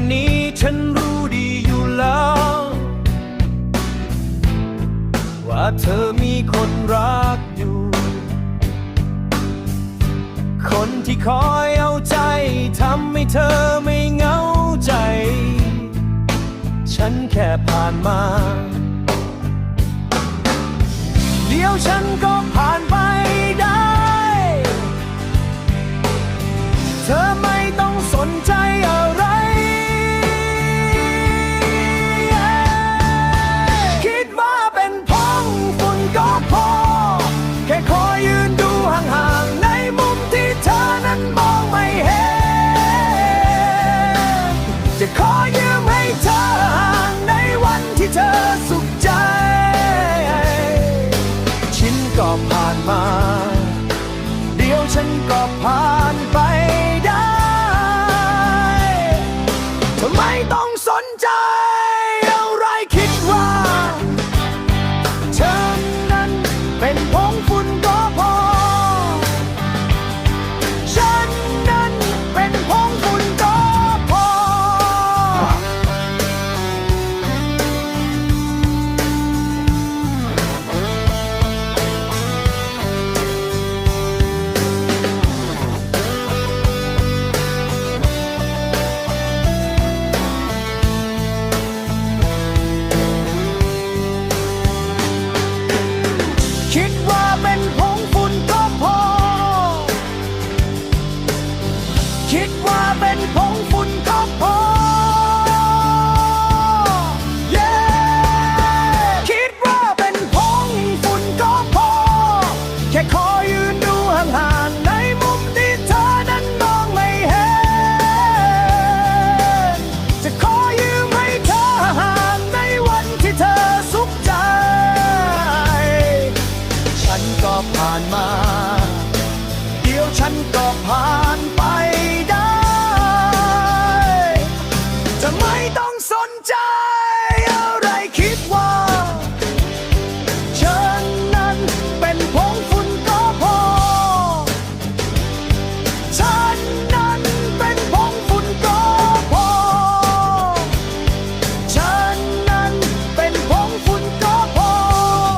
วันนี้ฉันรู้ดีอยู่แล้ว ว่าเธอมีคนรักอยู่ คนที่คอยเอาใจทำให้เธอไม่เหงาใจ ฉันแค่ผ่านมา เดี๋ยวฉันก็ผ่าน จะขอยืมให้เธอห่างในวันที่เธอสุขใจ ชิ้นก็ผ่านมา เดี๋ยวฉันก็ผ่านไปได้ทำไมต้อง ก็ผ่านมา เดี๋ยวฉันก็ผ่านไป